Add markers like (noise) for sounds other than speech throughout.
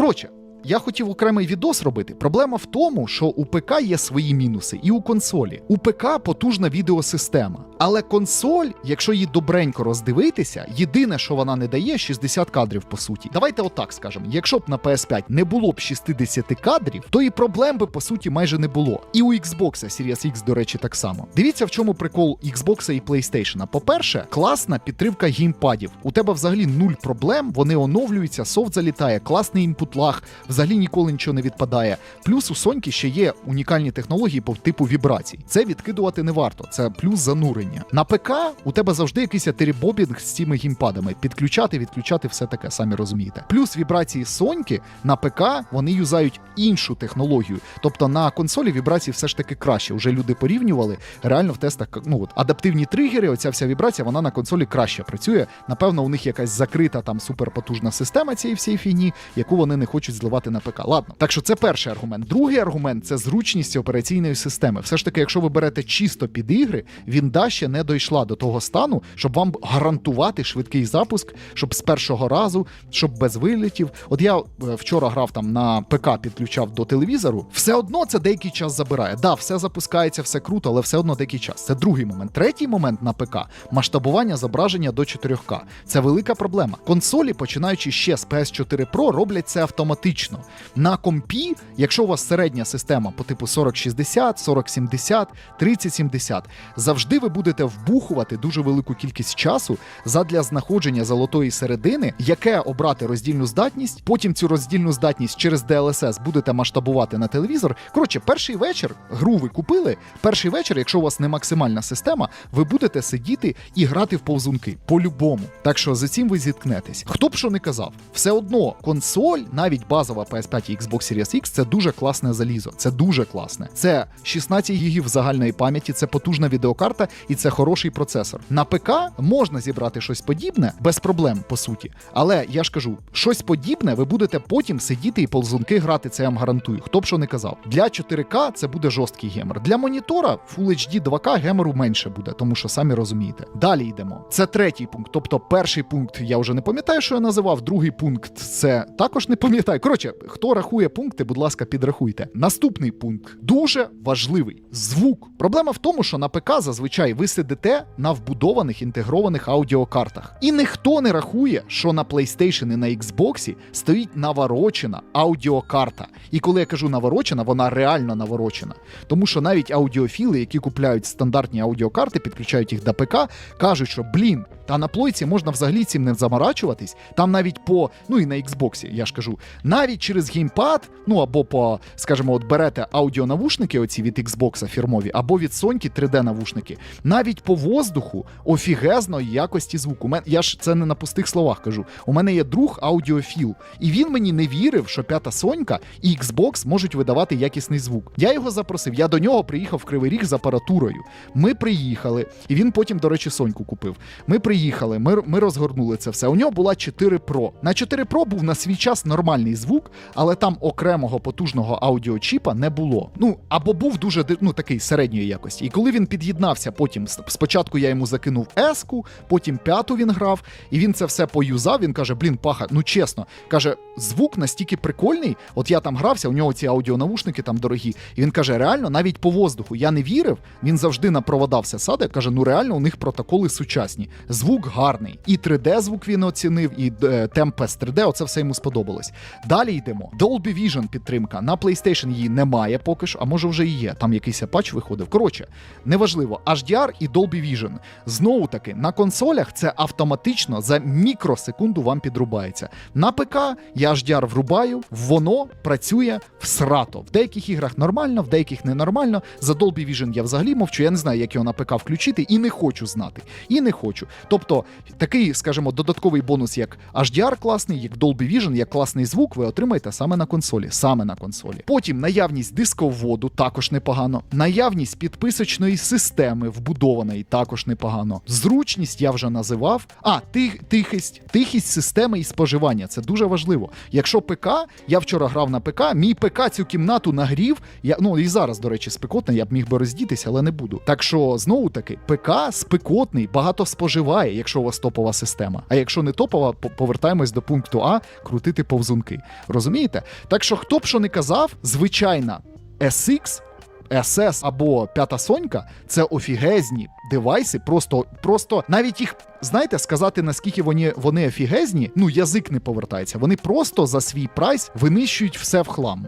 Коротше. Я хотів окремий відос робити. Проблема в тому, що у ПК є свої мінуси, і у консолі. У ПК потужна відеосистема. Але консоль, якщо її добренько роздивитися, єдине, що вона не дає, 60 кадрів по суті. Давайте отак скажемо: якщо б на PS5 не було б 60 кадрів, то і проблем би по суті майже не було. І у Xbox Series X, до речі, так само. Дивіться, в чому прикол Xbox і PlayStation. По-перше, класна підтримка геймпадів. У тебе взагалі нуль проблем, вони оновлюються, софт залітає, класний інпут лаг, взагалі ніколи нічого не відпадає. Плюс у Соньки ще є унікальні технології по типу вібрацій. Це відкидувати не варто, це плюс занурення. На ПК у тебе завжди якийсь терібобінг з цими геймпадами. Підключати, відключати, все таке, самі розумієте. Плюс вібрації Соньки на ПК вони юзають іншу технологію. Тобто на консолі вібрації все ж таки краще. Уже люди порівнювали. Реально в тестах ну от адаптивні тригери, оця вся вібрація, вона на консолі краще працює. Напевно, у них якась закрита там суперпотужна система цієї всієї фігні, яку вони не хочуть зливати на ПК. Ладно, так що це перший аргумент. Другий аргумент це зручність операційної системи. Все ж таки, якщо ви берете чисто під ігри, він да ще не дійшла до того стану, щоб вам гарантувати швидкий запуск, щоб з першого разу, щоб без вилітів. От я е, вчора грав там на ПК, підключав до телевізору. Все одно це деякий час забирає. Да, все запускається, все круто, але все одно деякий час. Це другий момент. Третій момент на ПК масштабування зображення до 4К. Це велика проблема. Консолі, починаючи ще з PS4 Pro, роблять це автоматично. На компі, якщо у вас середня система по типу 4060, 4070, 3070, завжди ви будете вбухувати дуже велику кількість часу задля знаходження золотої середини, яке обрати роздільну здатність. Потім цю роздільну здатність через DLSS будете масштабувати на телевізор. Коротше, перший вечір гру ви купили. Перший вечір, якщо у вас не максимальна система, ви будете сидіти і грати в повзунки по-любому. Так що за цим ви зіткнетесь. Хто б що не казав, все одно консоль, навіть базова PS5 і Xbox Series X, це дуже класне залізо. Це дуже класне. Це 16 гігів загальної пам'яті, це потужна відеокарта і це хороший процесор. На ПК можна зібрати щось подібне без проблем, по суті. Але я ж кажу, щось подібне ви будете потім сидіти і ползунки грати, це я вам гарантую. Хто б що не казав. Для 4К це буде жорсткий гемор. Для монітора Full HD 2К гемору менше буде, тому що самі розумієте. Далі йдемо. Це третій пункт. Тобто, перший пункт я вже не пам'ятаю, що я називав. Другий пункт це також не пам'ятаю. Коротше, хто рахує пункти, будь ласка, підрахуйте. Наступний пункт дуже важливий звук. Проблема в тому, що на ПК зазвичай ви сидите на вбудованих інтегрованих аудіокартах. І ніхто не рахує, що на PlayStation і на Xbox стоїть наворочена аудіокарта. І коли я кажу наворочена, вона реально наворочена. Тому що навіть аудіофіли, які купляють стандартні аудіокарти, підключають їх до ПК, кажуть, що блін, та на плойці можна взагалі цим не заморачуватись. Там навіть по, ну і на Xbox, я ж кажу, навіть через геймпад, ну або по, скажімо, от берете аудіонавушники, оці від Xbox фірмові, або від Sony 3D-навушники, навіть по воздуху офігезної якості звуку. Я ж це не на пустих словах кажу. У мене є друг аудіофіл, і він мені не вірив, що п'ята Сонька і Xbox можуть видавати якісний звук. Я його запросив. Я до нього приїхав в Кривий Ріг з апаратурою. Ми приїхали, і він потім, до речі, Соньку купив. Ми приїхали, ми, ми розгорнули це все. У нього була 4 Pro. На 4 Pro був на свій час нормальний звук, але там окремого потужного аудіочіпа не було. Ну або був дуже ну, такий середньої якості. І коли він під'єднався, потім спочатку я йому закинув еску, потім п'яту він грав, і він це все поюзав. Він каже: Блін, паха, ну чесно, каже, звук настільки прикольний. От я там грався, у нього ці аудіонавушники там дорогі. І він каже: реально, навіть по воздуху я не вірив. Він завжди на провода все саде. Каже: ну реально, у них протоколи сучасні. Звук гарний. І 3D звук він оцінив, і е, Tempest 3D, оце все йому сподобалось. Далі йдемо. Dolby Vision підтримка. На PlayStation її немає поки що, а може вже і є. Там якийсь патч виходив. Коротше, неважливо. HDR і Dolby Vision. Знову таки, на консолях це автоматично за мікросекунду вам підрубається. На ПК я HDR врубаю, воно працює всрато. В деяких іграх нормально, в деяких ненормально. За Dolby Vision я взагалі мовчу. Я не знаю, як його на ПК включити, і не хочу знати. І не хочу. Тобто, такий, скажімо, додатковий бонус, як HDR класний, як Dolby Vision, як класний звук, ви отримаєте саме на консолі. Саме на консолі. Потім наявність дисководу також непогано. Наявність підписочної системи вбудованої також непогано. Зручність я вже називав. А, тих, тихість, тихість системи і споживання. Це дуже важливо. Якщо ПК, я вчора грав на ПК. Мій ПК цю кімнату нагрів. Я ну і зараз, до речі, спекотна. Я б міг би роздітися, але не буду. Так що знову таки, ПК спекотний, багато споживає, якщо у вас топова система. А якщо не топова, повертаємось до пункту А, крутити повзунки. Розумієте? Так що хто б що не казав, звичайна SX SS або п'ята сонька це офігезні девайси. Просто, просто навіть їх, знаєте, сказати наскільки вони, вони офігезні, ну язик не повертається. Вони просто за свій прайс винищують все в хлам.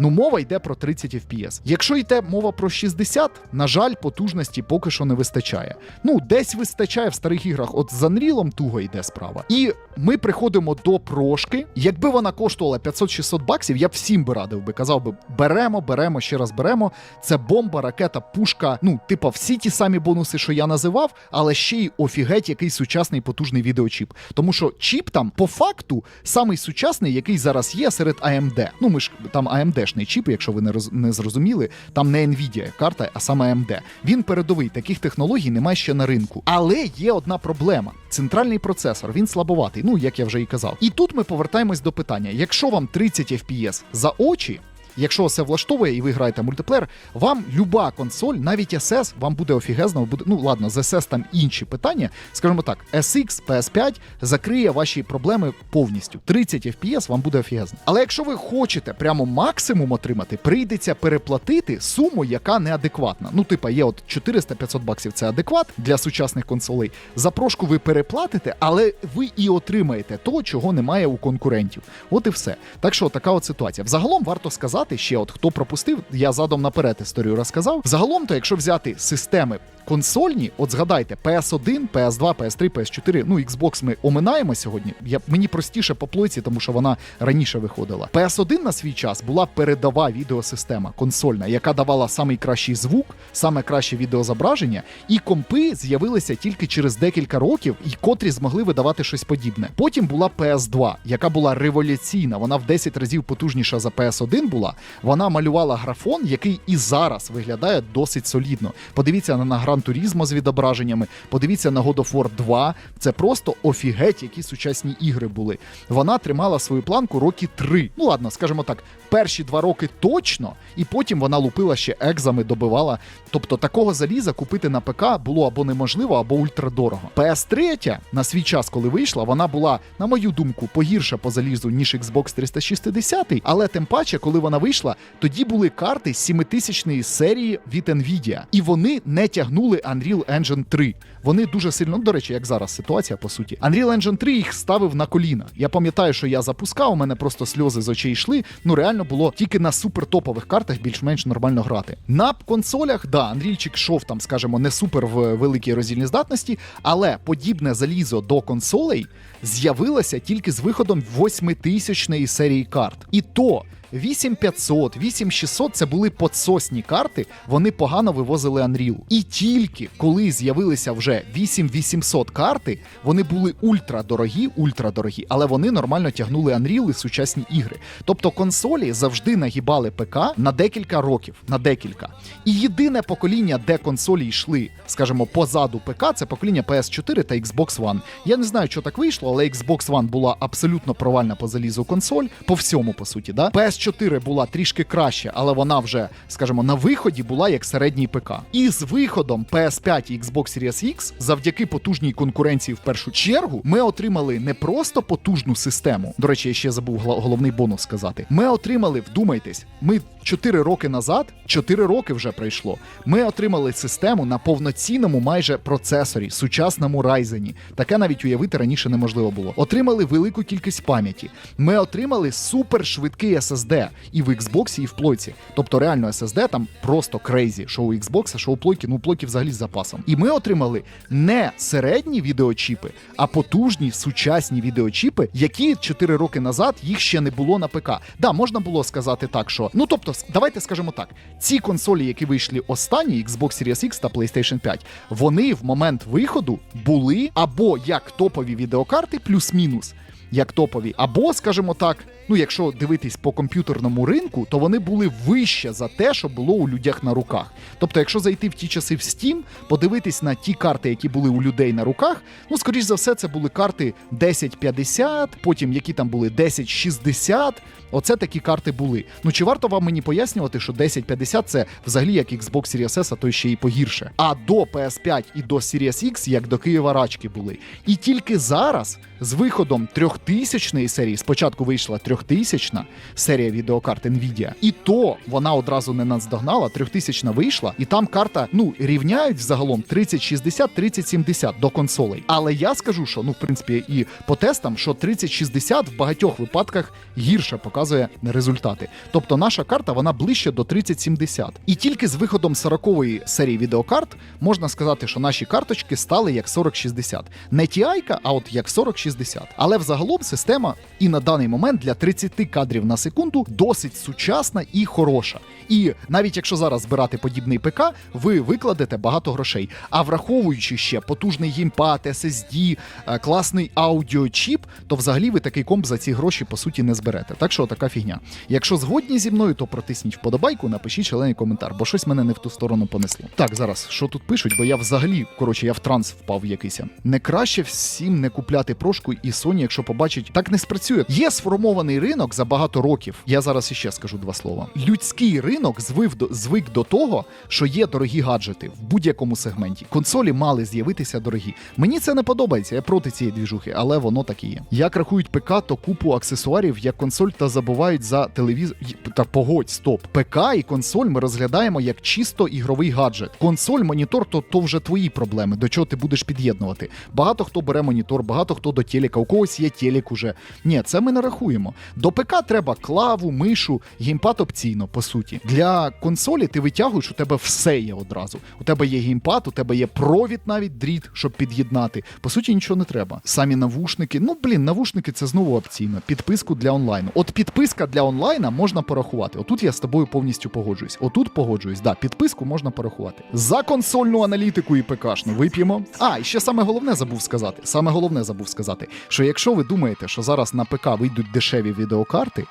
Ну, мова йде про 30 FPS. Якщо йде мова про 60, на жаль, потужності поки що не вистачає. Ну, десь вистачає в старих іграх. От з Unreal туго йде справа. І ми приходимо до прошки. Якби вона коштувала 500-600 баксів, я всім би радив би. Казав би: беремо, беремо, ще раз беремо. Це бомба, ракета, пушка. Ну, типа, всі ті самі бонуси, що я називав, але ще й офігеть, який сучасний потужний відеочіп. Тому що чіп там, по факту, самий сучасний, який зараз є серед AMD. Ну, ми ж там AMD-шний чіп, якщо ви не роз не зрозуміли, там не Nvidia карта, а саме AMD. Він передовий. Таких технологій немає ще на ринку. Але є одна проблема: центральний процесор, він слабоватий. Ну як я вже і казав. І тут ми повертаємось до питання: якщо вам 30 FPS за очі. Якщо все влаштовує і ви граєте мультиплеєр, вам люба консоль, навіть SS, вам буде офігезно. Буде ну ладно, з SS там інші питання. Скажімо так, SX, PS5 закриє ваші проблеми повністю. 30 FPS вам буде офігезно. Але якщо ви хочете прямо максимум отримати, прийдеться переплатити суму, яка неадекватна. Ну, типа, є от 400-500 баксів це адекват для сучасних консолей. За прошку ви переплатите, але ви і отримаєте то, чого немає у конкурентів. От і все. Так що така от ситуація. Взагалом варто сказати ще, от хто пропустив, я задом наперед історію розказав. Загалом, то якщо взяти системи. Консольні, от згадайте, PS1, PS2, PS3, PS4, ну Xbox ми оминаємо сьогодні. Я, мені простіше по плойці, тому що вона раніше виходила. PS1 на свій час була передова відеосистема консольна, яка давала самий кращий звук, саме краще відеозображення, і компи з'явилися тільки через декілька років, і котрі змогли видавати щось подібне. Потім була PS2, яка була революційна. Вона в 10 разів потужніша за PS1 була. Вона малювала графон, який і зараз виглядає досить солідно. Подивіться на Gran Turismo з відображеннями, подивіться на God of War 2. Це просто офігеть, які сучасні ігри були. Вона тримала свою планку роки три. Ну ладно, скажімо так, перші два роки точно, і потім вона лупила ще екзами, добивала. Тобто такого заліза купити на ПК було або неможливо, або ультрадорого. PS3 на свій час, коли вийшла, вона була, на мою думку, погірша по залізу, ніж Xbox 360, але тим паче, коли вона вийшла, тоді були карти 7000 серії від Nvidia, і вони не тягнули Unreal Engine 3. Вони дуже сильно, до речі, як зараз ситуація, по суті. Unreal Engine 3 їх ставив на коліна. Я пам'ятаю, що я запускав, у мене просто сльози з очей йшли. Ну реально було тільки на супертопових картах більш-менш нормально грати. На консолях, да, Андрійчик шов там, скажімо, не супер в великій роздільній здатності, але подібне залізо до консолей з'явилося тільки з виходом 8000 серії карт. І то 8500, 8600 це були подсосні карти, вони погано вивозили Unreal. І тільки коли з'явилися вже 8800 карти, вони були ультрадорогі, ультрадорогі, але вони нормально тягнули Unreal і сучасні ігри. Тобто консолі завжди нагибали ПК на декілька років, на декілька. І єдине покоління, де консолі йшли, скажімо, позаду ПК, це покоління PS4 та Xbox One. Я не знаю, що так вийшло, але Xbox One була абсолютно провальна по залізу консоль, по всьому, по суті, да. PS4 була трішки краще, але вона вже, скажімо, на виході була як середній ПК. І з виходом PS5 і Xbox Series X, завдяки потужній конкуренції в першу чергу, ми отримали не просто потужну систему. До речі, я ще забув головний бонус сказати. Ми отримали, вдумайтесь, ми 4 роки назад, 4 роки вже пройшло. Ми отримали систему на повноцінному майже процесорі, сучасному Ryzen. Таке навіть уявити раніше неможливо було. Отримали велику кількість пам'яті. Ми отримали супершвидкий SSD і в Xbox, і в плойці. Тобто реально SSD там просто крейзі, що у Xbox, що у плойки, ну у плойки взагалі з запасом. І ми отримали не середні відеочіпи, а потужні сучасні відеочіпи, які 4 роки назад їх ще не було на ПК. Да, можна було сказати так, що ну тобто, давайте скажемо так: ці консолі, які вийшли останні, Xbox Series X та PlayStation 5, вони в момент виходу були або як топові відеокарти, плюс-мінус. Як топові. Або, скажімо так, ну якщо дивитись по комп'ютерному ринку, то вони були вище за те, що було у людях на руках. Тобто, якщо зайти в ті часи в Steam, подивитись на ті карти, які були у людей на руках, ну скоріш за все, це були карти 1050, потім які там були 1060. Оце такі карти були. Ну чи варто вам мені пояснювати, що 1050 це взагалі як Xbox Series S, а то ще й погірше. А до PS5 і до Series X як до Києва рачки були. І тільки зараз, з виходом 3000 серії, спочатку вийшла 3000 серія відеокарт Nvidia, і то вона одразу не наздогнала. 3000 вийшла, і там карта ну рівняють загалом 3060, 3070 до консолей. Але я скажу, що ну в принципі і по тестам, що 3060 в багатьох випадках гірше показує результати. Тобто наша карта вона ближче до 3070. І тільки з виходом 40-ї серії відеокарт можна сказати, що наші карточки стали як 4060. Не TI, а от як 4060. Але взагалом система і на даний момент для 30 кадрів на секунду досить сучасна і хороша. І навіть якщо зараз збирати подібний ПК, ви викладете багато грошей. А враховуючи ще потужний геймпад, SSD, е, класний аудіочіп, то взагалі ви такий комп за ці гроші по суті не зберете. Так що така фігня. Якщо згодні зі мною, то протисніть вподобайку, напишіть шалений коментар, бо щось мене не в ту сторону понесло. Так, зараз що тут пишуть, бо я взагалі, коротше, я в транс впав якийсь. Не краще всім не купляти прошку і Sony, якщо побачить, так не спрацює. Є сформований ринок за багато років. Я зараз іще скажу два слова. Людський ринок звив до звик до того, що є дорогі гаджети в будь-якому сегменті. Консолі мали з'явитися дорогі. Мені це не подобається. Я проти цієї двіжухи, але воно так і є. Як рахують ПК, то купу аксесуарів як консоль та забувають за телевізор. Та погодь, стоп. ПК і консоль ми розглядаємо як чисто ігровий гаджет. Консоль, монітор, то, то вже твої проблеми. До чого ти будеш під'єднувати? Багато хто бере монітор, багато хто до телека, у когось є телек уже. Ні, це ми не рахуємо. До ПК треба клаву, мишу, геймпад опційно, по суті. Для консолі ти витягуєш, у тебе все є одразу. У тебе є геймпад, у тебе є провід навіть дріт, щоб під'єднати. По суті, нічого не треба. Самі навушники. Ну блін, навушники це знову опційно. Підписку для онлайну. От підписка для онлайна можна порахувати. Отут я з тобою повністю погоджуюсь. Отут погоджуюсь. Да, підписку можна порахувати. За консольну аналітику і ПКшну вип'ємо. А, і ще саме головне забув сказати. Саме головне забув сказати, що якщо ви думаєте, що зараз на ПК вийдуть дешеві відеокарти,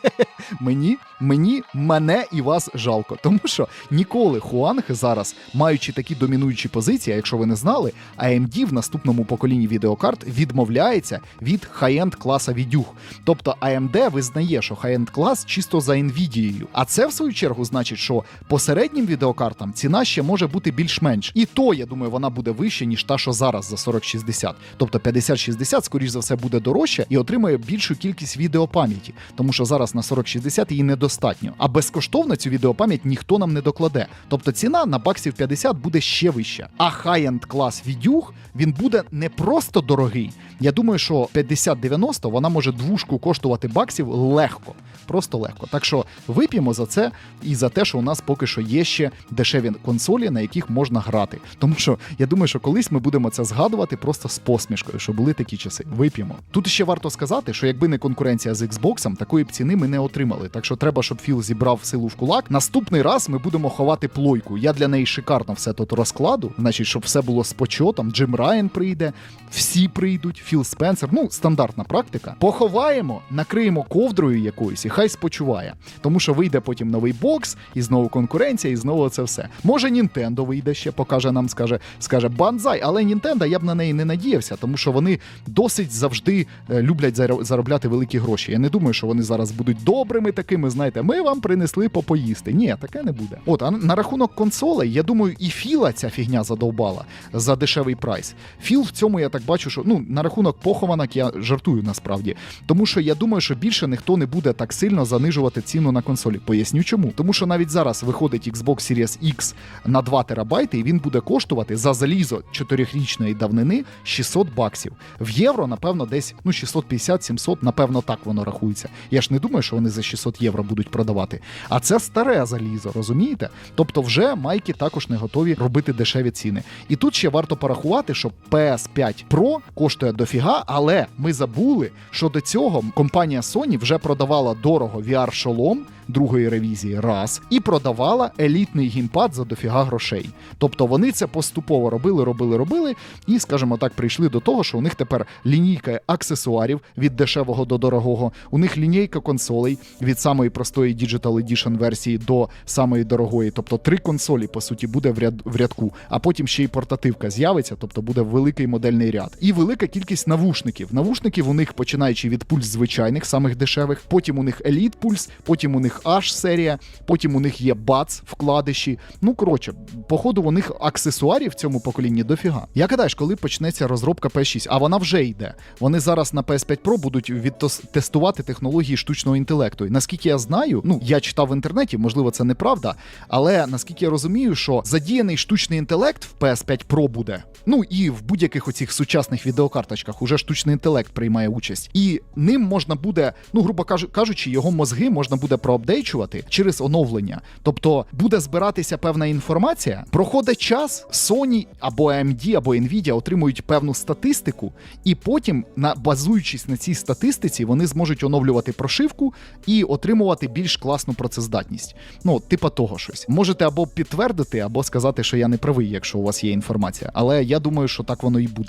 (laughs) мені, мені, мене і вас жалко. Тому що ніколи Хуанг зараз, маючи такі домінуючі позиції, а якщо ви не знали, AMD в наступному поколінні відеокарт відмовляється від хай-енд класа відюх. Тобто AMD визнає, що хай-енд клас чисто за Nvidia. А це в свою чергу значить, що по середнім відеокартам ціна ще може бути більш-менш. І то, я думаю, вона буде вища, ніж та, що зараз за 4060. Тобто 5060, скоріш за все, буде дорожча і отримує більшу кількість відеопам'яті, тому що зараз на 4060 її недостатньо. А безкоштовно цю відеопам'ять ніхто нам не докладе. Тобто ціна на баксів 50 буде ще вища. А хай-енд клас відюх він буде не просто дорогий. Я думаю, що 50-90 вона може двушку коштувати баксів легко, просто легко. Так що вип'ємо за це і за те, що у нас поки що є ще дешеві консолі, на яких можна грати. Тому що я думаю, що колись ми будемо це згадувати просто з посмішкою, що були такі часи. Вип'ємо. Тут ще варто сказати, що якби не конкуренція з Xbox, такої б ціни ми не отримали. Так що треба, щоб Філ зібрав силу в кулак. Наступний раз ми будемо ховати плойку. Я для неї шикарно все тут розкладу. Значить, щоб все було з почотом. Джим Райан прийде, всі прийдуть, Філ Спенсер. Ну, стандартна практика. Поховаємо, накриємо ковдрою якоюсь і хай спочуває. Тому що вийде потім новий бокс, і знову конкуренція, і знову це все. Може, Нінтендо вийде ще, покаже нам, скаже, скаже банзай, але Нінтендо я б на неї не надіявся, тому що вони досить завжди е, люблять заробляти великі гроші. Я не думаю, що вони зараз будуть добрими такими. Знаєте, ми вам принесли попоїсти. Ні, таке не буде. От, а на рахунок консолей, я думаю, і Філа ця фігня задовбала за дешевий прайс. Філ в цьому я так бачу, що ну на рахунок похованок я жартую насправді. Тому що я думаю, що більше ніхто не буде так сильно занижувати ціну на консолі. Поясню чому. Тому що навіть зараз виходить Xbox Series X на 2 терабайти, і він буде коштувати за залізо 4-річної давнини 600 баксів. В євро, напевно, десь ну 650-700, напевно, так воно рахується. Я ж не думаю, що вони за 600 євро будуть продавати. А це старе залізо, розумієте? Тобто, вже майки також не готові робити дешеві ціни. І тут ще варто порахувати, що PS5 Pro коштує дофіга, але ми забули, що до цього компанія Sony вже продавала дорого VR-шолом другої ревізії, раз, і продавала елітний геймпад за дофіга грошей. Тобто вони це поступово робили, робили, робили, і, скажімо так, прийшли до того, що у них тепер лінійка аксесуарів від дешевого до дорогого, у них лінійка консолей від самої простої Digital Edition версії до самої дорогої. Тобто три консолі, по суті, буде в, ряд, в рядку, а потім ще й портативка з'явиться, тобто буде великий модельний ряд. І велика кількість навушників. Навушників у них починаючи від пульс звичайних, самих дешевих, потім у них Elite Pulse, потім у них H серія, потім у них є Buds вкладиші. Ну коротше, походу, у них аксесуарів в цьому поколінні дофіга. Як гадаєш, коли почнеться розробка PS6, а вона вже йде. Вони зараз на PS5 Pro будуть відтестувати технології штучного інтелекту. І наскільки я знаю, ну я читав в інтернеті, можливо, це неправда, але наскільки я розумію, що задіяний штучний інтелект в PS5 Pro буде. Ну і в будь-яких оцих сучасних відеокарточках уже штучний інтелект приймає участь, і ним можна буде, ну грубо кажучи, його мозги можна буде проапдейчувати через оновлення. Тобто буде збиратися певна інформація, проходить час, Sony або AMD, або Nvidia отримують певну статистику, і потім, на базуючись на цій статистиці, вони зможуть оновлювати прошивку і отримувати більш класну працездатність. Ну, типа того щось. Можете або підтвердити, або сказати, що я не правий, якщо у вас є інформація. Але я думаю, що так воно і буде.